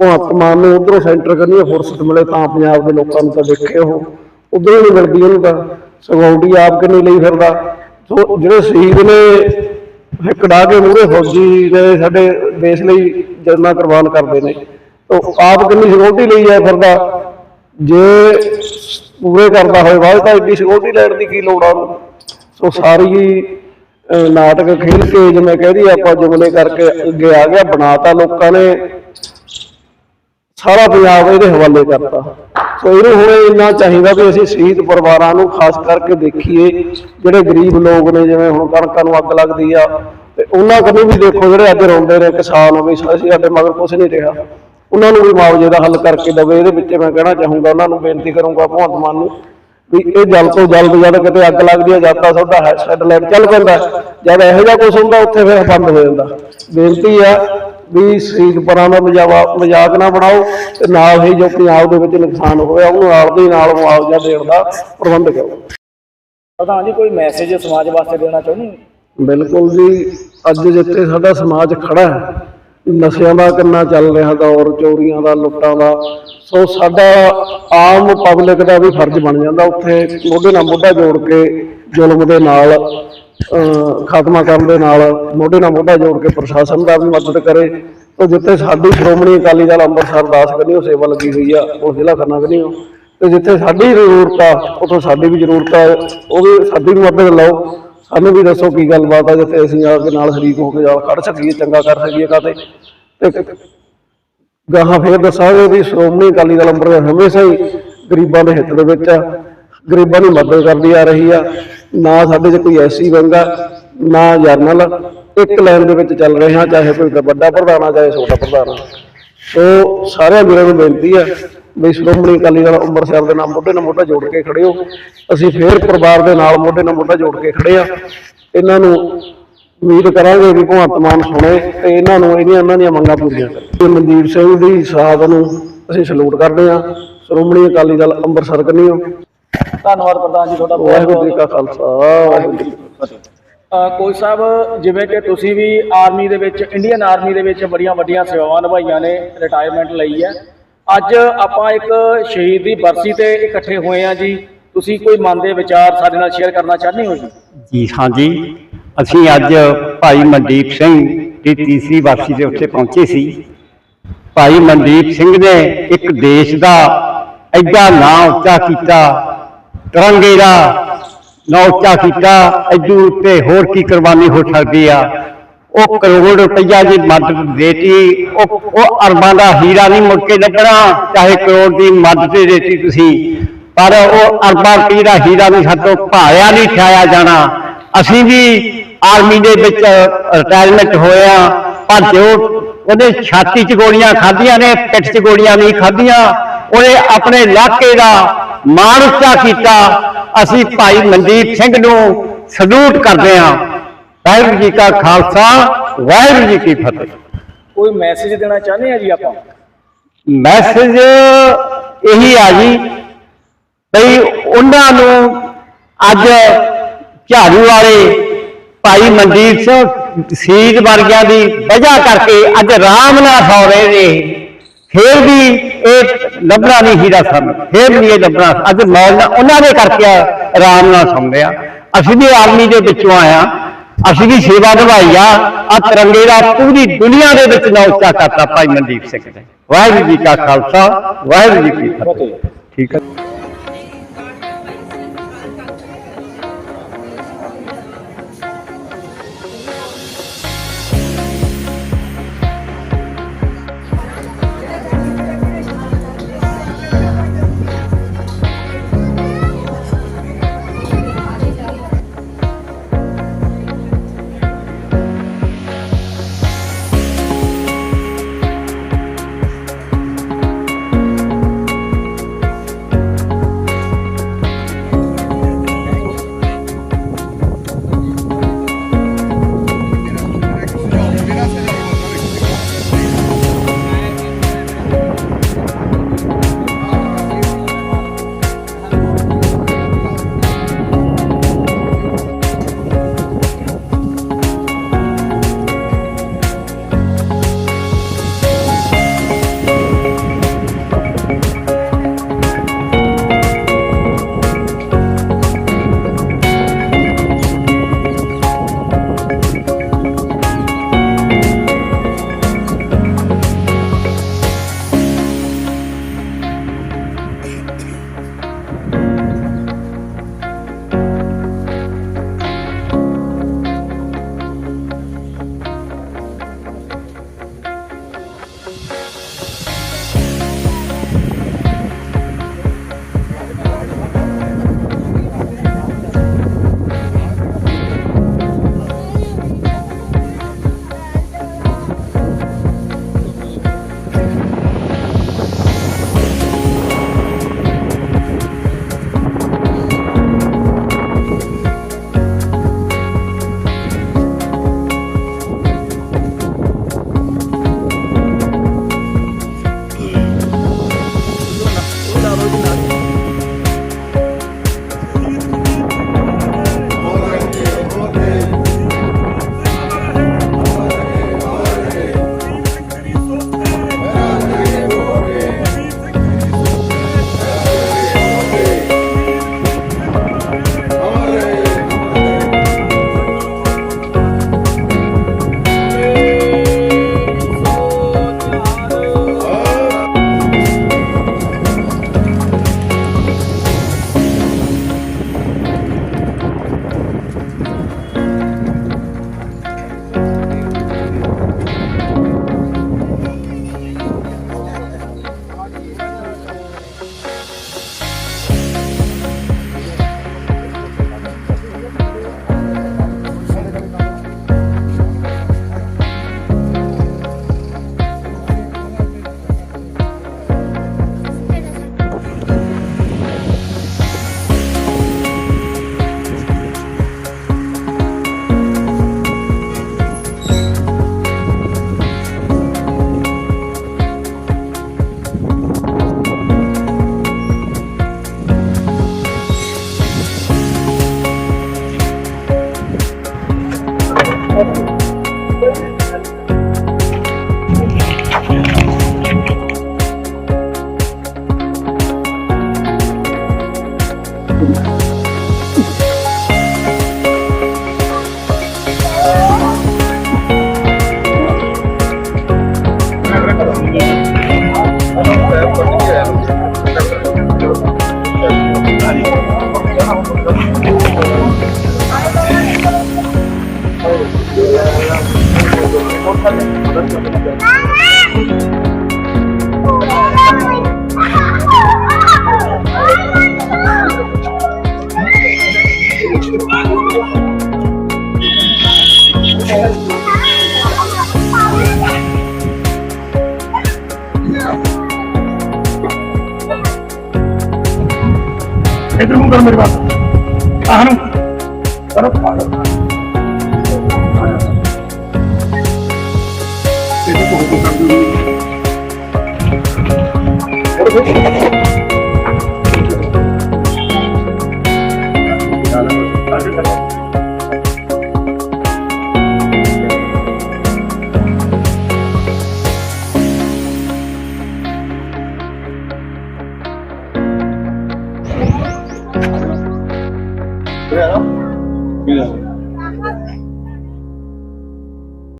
ਭਗਵੰਤ ਮਾਨ ਨੂੰ ਉਧਰੋਂ ਸੈਂਟਰ ਕਰਨੀ ਫੁਰਸਤ ਮਿਲੇ ਤਾਂ ਪੰਜਾਬ ਦੇ ਲੋਕਾਂ ਨੂੰ ਤਾਂ ਦੇਖੇ ਉਹ। ਉਧਰੋਂ ਨਹੀਂ ਮਿਲਦੀ ਉਹਨੂੰ ਤਾਂ। ਸਿਕਿਉਰਿਟੀ ਆਪ ਕਿ ਲਈ ਫਿਰਦਾ? ਸੋ ਜਿਹੜੇ ਸ਼ਹੀਦ ਨੇ ਕਢਾ ਕੇ ਮੂਹਰੇ ਫੌਜੀ ਨੇ ਸਾਡੇ ਦੇਸ਼ ਲਈ ਜਰਨਾ ਕੁਰਬਾਨ ਕਰਦੇ ਨੇ। ਉਹ ਆਪ ਕਿੰਨੀ ਸਿਕਿਉਰਿਟੀ ਲਈ ਜਾਏ ਫਿਰਦਾ? ਜੇ ਪੂਰੇ ਕਰਦਾ ਹੋਏ ਬਾਅਦ ਤਾਂ ਇੱਡੀ ਸਿਕਿਉਰਿਟੀ ਲੈਣ ਦੀ ਕੀ ਲੋੜ ਆ ਉਹਨੂੰ? ਸੋ ਸਾਰੀ ਅਹ, ਨਾਟਕ ਖੇਲ ਕੇ ਜਿਵੇਂ ਕਹਦੀ ਆਪਾਂ ਜੁਮਲੇ ਕਰਕੇ ਅੱਗੇ ਆ ਗਿਆ ਬਣਾਤਾ ਲੋਕਾਂ ਨੇ। ਸਾਰਾ ਪੰਜਾਬ ਇਹਦੇ ਹਵਾਲੇ ਕਰਤਾ। ਸੋ ਇਹਨੂੰ ਹੁਣ ਇੰਨਾ ਚਾਹੀਦਾ ਵੀ ਅਸੀਂ ਸ਼ਹੀਦ ਪਰਿਵਾਰਾਂ ਨੂੰ ਖਾਸ ਕਰਕੇ ਦੇਖੀਏ, ਜਿਹੜੇ ਗਰੀਬ ਲੋਕ ਨੇ, ਜਿਵੇਂ ਹੁਣ ਕਣਕਾਂ ਨੂੰ ਅੱਗ ਲੱਗਦੀ ਆ, ਤੇ ਉਹਨਾਂ ਕੰਨੀ ਵੀ ਦੇਖੋ ਜਿਹੜੇ ਅੱਜ ਰੋਂਦੇ ਨੇ ਕਿਸਾਨ ਵੀ ਅਸੀਂ ਸਾਡੇ ਮਗਰ ਕੁਝ ਨਹੀਂ ਰਿਹਾ। ਉਹਨਾਂ ਨੂੰ ਵੀ ਮੁਆਵਜ਼ੇ ਦਾ ਹੱਲ ਕਰਕੇ ਦਵੇ, ਇਹਦੇ ਵਿੱਚ ਮੈਂ ਕਹਿਣਾ ਚਾਹੂੰਗਾ, ਉਹਨਾਂ ਨੂੰ ਬੇਨਤੀ ਕਰੂੰਗਾ ਭਗਵੰਤ ਮਾਨ ਨੂੰ ਵੀ ਇਹ ਜਲਦ ਤੋਂ ਜਲਦ ਜਦ ਕਿਤੇ ਅੱਗ ਲੱਗਦੀ ਹੈ ਜਦ ਤਾਂ ਤੁਹਾਡਾ ਹੈਡ ਲਾਈਟ ਚੱਲ ਪੈਂਦਾ। ਜਦ ਇਹੋ ਜਿਹਾ ਕੁਝ ਹੁੰਦਾ ਉੱਥੇ ਫਿਰ ਬੰਦ ਹੋ ਜਾਂਦਾ। ਬੇਨਤੀ ਆ ਵੀ ਸ਼ਹੀਦ ਪਰਾਂ ਦਾ ਮਜ਼ਾਕ ਨਾ ਬਣਾਓ ਤੇ ਨਾਲ ਹੀ ਜੋ ਪੰਜਾਬ ਦੇ ਵਿੱਚ ਨੁਕਸਾਨ ਹੋਇਆ ਉਹਨੂੰ ਨਾਲ ਦੇ ਨਾਲ ਮੁਆਵਜ਼ਾ ਦੇਣ ਦਾ ਪ੍ਰਬੰਧ ਕਰੋ। ਪ੍ਰਧਾਨ ਜੀ ਕੋਈ ਮੈਸੇਜ ਸਮਾਜ ਵਾਸਤੇ ਦੇਣਾ ਚਾਹੁੰਦੇ ਹੋ? ਬਿਲਕੁਲ ਜੀ ਅੱਜ ਜਿੱਥੇ ਸਾਡਾ ਸਮਾਜ ਖੜਾ ਹੈ ਨਸ਼ਿਆਂ ਦਾ ਕਿੰਨਾ ਚੱਲ ਰਿਹਾ ਦੌਰ ਚੋਰੀਆਂ ਦਾ ਲੁੱਟਾਂ ਦਾ ਸੋ ਸਾਡਾ ਆਮ ਪਬਲਿਕ ਦਾ ਵੀ ਫਰਜ਼ ਬਣ ਜਾਂਦਾ ਉੱਥੇ ਮੋਢੇ ਨਾਲ ਮੋਢਾ ਜੋੜ ਕੇ ਜ਼ੁਲਮ ਦੇ ਨਾਲ ਖਾਤਮਾ ਕਰਨ ਦੇ ਨਾਲ ਮੋਢੇ ਨਾਲ ਮੋਢਾ ਜੋੜ ਕੇ ਪ੍ਰਸ਼ਾਸਨ ਦਾ ਵੀ ਮਦਦ ਕਰੇ। ਤੇ ਜਿੱਥੇ ਸਾਡੀ ਸ਼੍ਰੋਮਣੀ ਅਕਾਲੀ ਦਲ ਅੰਮ੍ਰਿਤਸਰ ਦਾਸ ਕਨੀਓ ਸੇਵਾ ਲੱਗੀ ਹੋਈ ਆ, ਉਹ ਜ਼ਿਲ੍ਹਾ ਖੰਨਾ ਕਨੀਓ ਤੇ ਜਿੱਥੇ ਸਾਡੀ ਜ਼ਰੂਰਤ ਆ, ਉੱਥੋਂ ਸਾਡੀ ਵੀ ਜ਼ਰੂਰਤ ਆ, ਉਹ ਵੀ ਸਾਡੀ ਵੀ ਮਦਦ ਲਓ। ਸਾਨੂੰ ਵੀ ਦੱਸੋ ਕੀ ਗੱਲਬਾਤ ਆ, ਜਿੱਥੇ ਅਸੀਂ ਆ ਕੇ ਨਾਲ ਸ਼ਰੀਕ ਹੋ ਕੇ ਜਾ ਖੜ ਸਕੀਏ, ਚੰਗਾ ਕਰ ਸਕੀਏ ਕਾਤੇ ਤੇ ਗਾਹਾਂ ਫੇਰ ਦੱਸਾਂਗੇ ਵੀ ਸ਼੍ਰੋਮਣੀ ਅਕਾਲੀ ਦਲ ਅੰਮ੍ਰਿਤਸਰ ਹਮੇਸ਼ਾ ਹੀ ਗਰੀਬਾਂ ਦੇ ਹਿੱਤ ਦੇ ਵਿੱਚ ਆ। ਗਰੀਬਾਂ ਦੀ ਮਦਦ ਕਰਦੀ ਆ ਰਹੀ ਆ। ਨਾ ਸਾਡੇ 'ਚ ਕੋਈ ਐਸੀ ਬੰਗਾ ਨਾ ਜਰਨਲ। ਇੱਕ ਲਾਈਨ ਦੇ ਵਿੱਚ ਚੱਲ ਰਹੇ ਹਾਂ ਚਾਹੇ ਕੋਈ ਵੱਡਾ ਪ੍ਰਧਾਨ ਆ, ਚਾਹੇ ਛੋਟਾ ਪ੍ਰਧਾਨ ਆ। ਸੋ ਸਾਰਿਆਂ ਵੀਰਾਂ ਨੂੰ ਬੇਨਤੀ ਆ ਵੀ ਸ਼੍ਰੋਮਣੀ ਅਕਾਲੀ ਦਲ ਅੰਮ੍ਰਿਤਸਰ ਦੇ ਨਾਲ ਮੋਢੇ ਨਾਲ ਮੋਢਾ ਜੋੜ ਕੇ ਖੜੇ ਹੋ। ਅਸੀਂ ਫੇਰ ਪਰਿਵਾਰ ਦੇ ਨਾਲ ਮੋਢੇ ਨਾਲ ਮੋਢਾ ਜੋੜ ਕੇ ਖੜੇ ਆ। ਇਹਨਾਂ ਨੂੰ ਉਮੀਦ ਕਰਾਂਗੇ ਵੀ ਭਗਵੰਤ ਮਾਨ ਸੁਣੇ ਤੇ ਇਹਨਾਂ ਨੂੰ ਇਹਦੀਆਂ ਇਹਨਾਂ ਦੀਆਂ ਮੰਗਾਂ ਪੂਰੀਆਂ ਕਰੇ। ਤੇ ਮਨਦੀਪ ਸਿੰਘ ਦੀ ਸ਼ਹਾਦਤ ਨੂੰ ਅਸੀਂ ਸਲੂਟ ਕਰਦੇ ਹਾਂ। ਸ਼੍ਰੋਮਣੀ ਅਕਾਲੀ ਦਲ ਅੰਮ੍ਰਿਤਸਰ ਕੰਨੀਓ ਧੰਨਵਾਦ ਪ੍ਰਧਾਨ ਜੀ ਤੁਹਾਡਾ ਬਹੁਤ ਵਾਹਿਗੁਰੂ ਜੀ ਬਹੁਤ ਕਾ ਖਾਲਸਾ ਵਾਹਿਗੁਰੂ ਜੀ ਕੀ ਫਤਿਹ। ਕੋਈ ਸਾਹਿਬ ਜਿਵੇਂ ਕਿ ਤੁਸੀਂ ਵੀ ਆਰਮੀ ਦੇ ਵਿੱਚ ਇੰਡੀਅਨ ਆਰਮੀ ਦੇ ਵਿੱਚ ਬੜੀਆਂ ਵੱਡੀਆਂ ਸੇਵਾਵਾਂ ਨਿਭਾਈਆਂ ਨੇ ਰਿਟਾਇਰਮੈਂਟ ਲਈ ਹੈ। ਅੱਜ ਆਪਾਂ ਇੱਕ ਸ਼ਹੀਦ ਦੀ ਬਰਸੀ ਤੇ ਇਕੱਠੇ ਹੋਏ ਆ ਜੀ। ਤੁਸੀਂ ਕੋਈ ਮਨ ਦੇ ਵਿਚਾਰ ਸਾਡੇ ਨਾਲ ਸ਼ੇਅਰ ਕਰਨਾ ਚਾਹੁੰਦੇ ਹੋ ਜੀ? ਜੀ ਹਾਂਜੀ। ਅਸੀਂ ਅੱਜ ਭਾਈ ਮਨਦੀਪ ਸਿੰਘ ਦੀ ਤੀਸਰੀ ਵਾਰਸੀ ਦੇ ਉੱਤੇ ਪਹੁੰਚੇ ਸੀ। ਭਾਈ ਮਨਦੀਪ ਸਿੰਘ ਨੇ ਇੱਕ ਦੇਸ਼ ਦਾ ਐਡਾ ਨਾਂ ਉੱਚਾ ਕੀਤਾ, ਤਿਰੰਗੇ ਦਾ ਨਾਂ ਉੱਚਾ ਕੀਤਾ, ਐਡੂ ਉੱਤੇ ਹੋਰ ਕੀ ਕੁਰਬਾਨੀ ਹੋ ਸਕਦੀ ਆ। ਉਹ ਕਰੋੜ ਰੁਪਈਆ ਦੀ ਮਦਦ ਦੇਤੀ, ਉਹ ਉਹ ਅਰਬਾਂ ਦਾ ਹੀਰਾ ਨਹੀਂ ਮੁੜ ਕੇ ਲੱਭਣਾ, ਚਾਹੇ ਕਰੋੜ ਦੀ ਮਦਦ ਦੇ ਦੇਤੀ ਤੁਸੀਂ, ਪਰ ਉਹ ਅਰਬਾਂ ਰੁਪਏ ਦਾ ਹੀਰਾ ਵੀ ਸਾਤੋਂ ਭਾਲਿਆ ਨਹੀਂ, ਠਾਇਆ ਜਾਣਾ। ਅਸੀਂ ਵੀ ਆਰਮੀ ਦੇ ਵਿੱਚ ਰਿਟਾਇਰਮੈਂਟ ਹੋਇਆ ਪਰ ਜੋ ਉਹਨੇ ਛਾਤੀ 'ਚ ਗੋਲੀਆਂ ਖਾਧੀਆਂ ਨੇ ਪਿੱਠ 'ਚ ਗੋਲੀਆਂ ਨਹੀਂ ਖਾਧੀਆਂ ਉਹਨੇ ਆਪਣੇ ਇਲਾਕੇ ਦਾ ਮਾਣ ਉੱਚਾ ਕੀਤਾ। ਅਸੀਂ ਭਾਈ ਮਨਦੀਪ ਸਿੰਘ ਨੂੰ ਸਲੂਟ ਕਰਦੇ ਹਾਂ। ਵਾਹਿਗੁਰੂ ਜੀ ਕਾ ਖਾਲਸਾ ਵਾਹਿਗੁਰੂ ਜੀ ਕੀ ਫਤਿਹ। ਕੋਈ ਮੈਸੇਜ ਦੇਣਾ ਚਾਹੁੰਦੇ ਆ ਜੀ ਆਪਾਂ? ਮੈਸੇਜ ਇਹੀ ਆ ਜੀ ਬਈ ਉਹਨਾਂ ਨੂੰ ਅੱਜ ਝਾੜੂ ਵਾਲੇ ਭਾਈ ਮਨਦੀਪ ਸਿੰਘ ਸ਼ਹੀਦ ਵਰਗਿਆਂ ਦੀ ਵਜ੍ਹਾ ਕਰਕੇ ਅੱਜ ਨਾਲ ਸੌ ਰਹੇ ਨੇ ਫੇਰ ਵੀ ਇਹ ਲੱਭਣਾ ਨਹੀਂ ਹੀਰਾ ਸਾਨੂੰ ਫੇਰ ਵੀ ਇਹ ਲੱਭਣਾ ਅੱਜ ਮੌਲ ਨਾਲ ਉਹਨਾਂ ਦੇ ਕਰਕੇ ਆਰਾਮ ਨਾਲ ਸੌਂਦੇ ਆ। ਅਸੀਂ ਵੀ ਆਰਮੀ ਦੇ ਵਿੱਚੋਂ ਆਇਆ ਅਸੀਂ ਵੀ ਸੇਵਾ ਨਿਭਾਈ ਆ। ਆ ਤਿਰੰਗੇ ਦਾ ਪੂਰੀ ਦੁਨੀਆ ਦੇ ਵਿੱਚ ਨਾਂ ਉੱਚਾ ਕਰਤਾ ਭਾਈ ਮਨਦੀਪ ਸਿੰਘ ਨੇ। ਵਾਹਿਗੁਰੂ ਜੀ ਕਾ ਖਾਲਸਾ ਵਾਹਿਗੁਰੂ ਜੀ ਕੀ ਫਤਿਹ। ਠੀਕ ਹੈ ਕਰੋ ਮੇਰੇ ਬਾਤ ਆਹ ਨੂੰ। ਕਰੋ ਕਰੋ ਇਹ ਭੋਗ ਤੋਂ ਕਰਦੇ